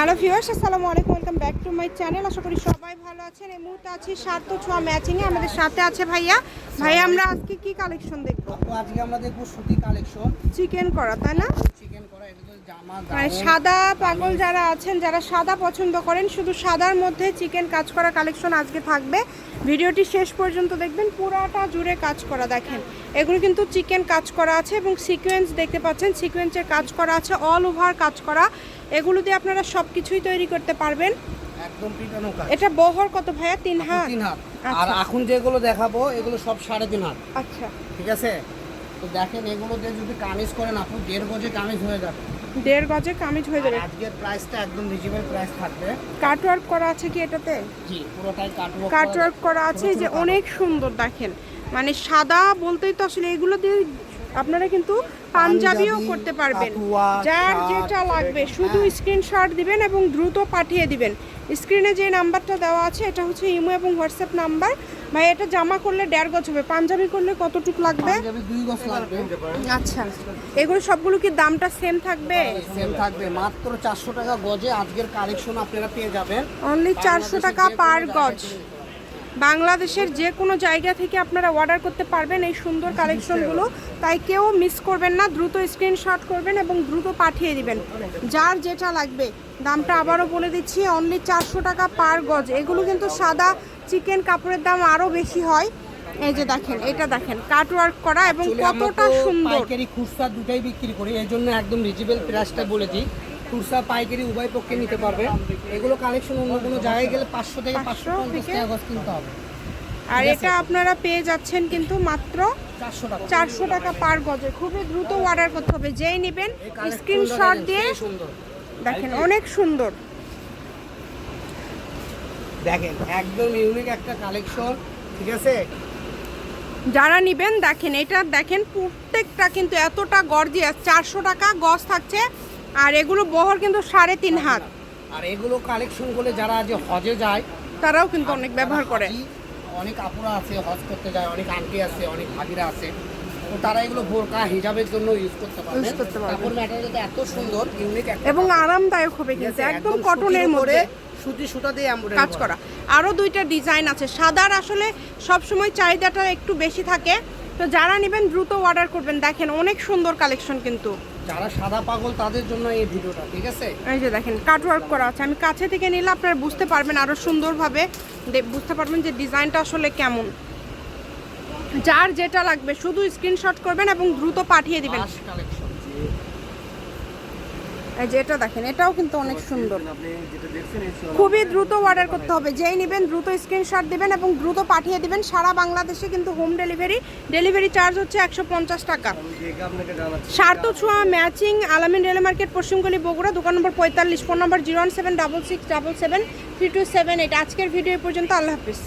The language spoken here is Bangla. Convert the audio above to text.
হ্যালো ভিউয়ার্স আসসালামু আলাইকুম welcome back to my channel. আশা করি সবাই ভালো আছেন। এই মুহূর্তে আছি সাত ছোঁয়া ম্যাচিংয়ে আমাদের সাথে আছে ভাইয়া। ভাইয়া আমরা আজকে কি কালেকশন দেখব? আজকে আমরা দেখব সুতি কালেকশন চিকেন করা তাই না? চিকেন করা এটা তো জামা মানে সাদা পাগল যারা আছেন যারা সাদা পছন্দ করেন শুধু সাদার মধ্যে চিকেন কাজ করা কালেকশন আজকে থাকবে। ভিডিওটি শেষ পর্যন্ত দেখবেন পুরাটা জুড়ে কাজ করা দেখেন। এগুলো কিন্তু চিকেন কাজ করা আছে এবং সিকোয়েন্স দেখতে পাচ্ছেন সিকোয়েন্সের কাজ করা আছে অল ওভার কাজ করা। এগুলো দিয়ে আপনারা সব কিছুই তৈরি করতে পারবেন। একদম পিটানো কাজ। এটা বহর কত ভাইয়া? তিন হাত? তিন হাত। আচ্ছা। আর এখন যেগুলো দেখাবো এগুলো সব সাড়ে তিন হাত। আচ্ছা। ঠিক আছে? তো দেখেন এগুলো দিয়ে যদি কামিজ করেন আপু দেড় গজে কামিজ হয়ে যাবে। দেড় গজে কামিজ হয়ে যাবে? আজকের প্রাইসটা একদম রিজনেবল প্রাইস থাকবে। কাটওয়ার্ক করা আছে কি এটাতে? জি পুরোটাই কাটওয়ার্ক কাটওয়ার্ক করা আছে যে অনেক সুন্দর দেখেন। মানে সাদা বলতেই তো আসলে এগুলো দিয়ে আপনারা কিন্তু পাঞ্জাবিও করতে পারবেন। যার যেটা লাগবে শুধু হ্যাঁ। স্ক্রিনশট দিবেন এবং দ্রুত পাঠিয়ে দিবেন। স্ক্রিনে যে নাম্বারটা দেওয়া আছে এটা হচ্ছে ইমো এবং হোয়াটসঅ্যাপ নাম্বার। ভাই এটা জামা করলে দেড় গজ হবে। পাঞ্জাবি করলে কতটুকু লাগবে? পাঞ্জাবি দুই গজ লাগবে। আচ্ছা। এগুলো সবগুলো কি দামটা সেম থাকবে? সেম থাকবে। মাত্র চারশো টাকা গজে আজকের কালেকশন আপনারা পেয়ে যাবেন। অনলি চারশো টাকা পার গজ। বাংলাদেশের যে কোনো জায়গা থেকে আপনারা অর্ডার করতে পারবেন এই সুন্দর কালেকশনগুলো তাই কেউ মিস করবেন না দ্রুত স্ক্রিনশট করবেন এবং দ্রুত পাঠিয়ে দিবেন। যার যেটা লাগবে দামটা আবারও বলে দিচ্ছি অনলি চারশো টাকা পার গজ। এগুলো কিন্তু সাদা চিকেন কাপড়ের দাম আরও বেশি হয়। এই যে দেখেন এটা দেখেন কাটওয়ার্ক করা এবং কতটা সুন্দর। পাইকারি খুচরা দুটাই বিক্রি করি এই জন্য একদম রিজনেবল প্রাইসটা বলেছি। খুচরা পাইকারি উভয় পক্ষে নিতে পারবে। এগুলো কালেকশন অন্য কোনো জায়গায় গেলে পাঁচশো থেকে পাঁচশো 500 পঞ্চাশ টাকা কিনতে হবে। আর এটা আপনারা পেয়ে যাচ্ছেন কিন্তু মাত্র চারশো টাকা। পার গজে। খুবই দ্রুত অর্ডার করতে হবে। যেই নেবেন স্ক্রিনশট দিয়ে দেখেন অনেক সুন্দর। দেখেন একদম ইউনিক একটা কালেকশন ঠিক আছে? যারা নেবেন দেখেন এটা দেখেন প্রত্যেকটা কিন্তু এতটা গর্জিয়াস চারশো টাকা গজ থাকছে। আর এগুলো বহর কিন্তু সাড়ে তিন হাত। আর এগুলো কালেকশন করলে যারা যে হজে যায় তারাও কিন্তু অনেক ব্যবহার করে। অনেক আপুরা আছে হজ করতে যায় অনেক আন্টি আছে অনেক ভাবিরা আছে। তো তারা এগুলো বোরকা হিজাবের জন্য ইউজ করতে পারবে। Use করতে পারবে। কাপড় ম্যাটেরিয়ালটা এত সুন্দর ইউনিক এবং আরামদায়ক হবে কিন্তু একদম কটনের মধ্যে। সুতি সুতা দিয়ে এমব্রয়ডারি কাজ করা। আরও দুইটা ডিজাইন আছে। সাদার আসলে সব সময় চাহিদাটা একটু বেশি থাকে। তো যারা নেবেন দ্রুত অর্ডার করবেন। দেখেন অনেক সুন্দর কালেকশন কিন্তু। যারা সাদা পাগল তাদের জন্য এই ভিডিওটা ঠিক আছে? এই যে দেখেন কাট ওয়ার্ক করা আছে। আমি কাছে থেকে নিলে আপনারা বুঝতে পারবেন আরও সুন্দরভাবে। বুঝতে পারবেন যে ডিজাইনটা আসলে কেমন। যার যেটা লাগবে শুধু স্ক্রিনশট করবেন এবং দ্রুত পাঠিয়ে দিবেন। এই যে এটা দেখেন এটাও কিন্তু অনেক সুন্দর। খুবই দ্রুত অর্ডার করতে হবে। যেই নেবেন দ্রুত স্ক্রিনশট দিবেন এবং দ্রুত পাঠিয়ে দিবেন। সারা বাংলাদেশে কিন্তু হোম ডেলিভারি ডেলিভারি চার্জ হচ্ছে একশো পঞ্চাশ টাকা। সার্থ ছোঁয়া ম্যাচিং আলামিন রেল মার্কেট পশ্চিমগলি বগুড়া দোকান নম্বর পঁয়তাল্লিশ phone number zero one seven double six double seven three two seven eight আজকের ভিডিও পর্যন্ত আল্লাহ হাফিজ।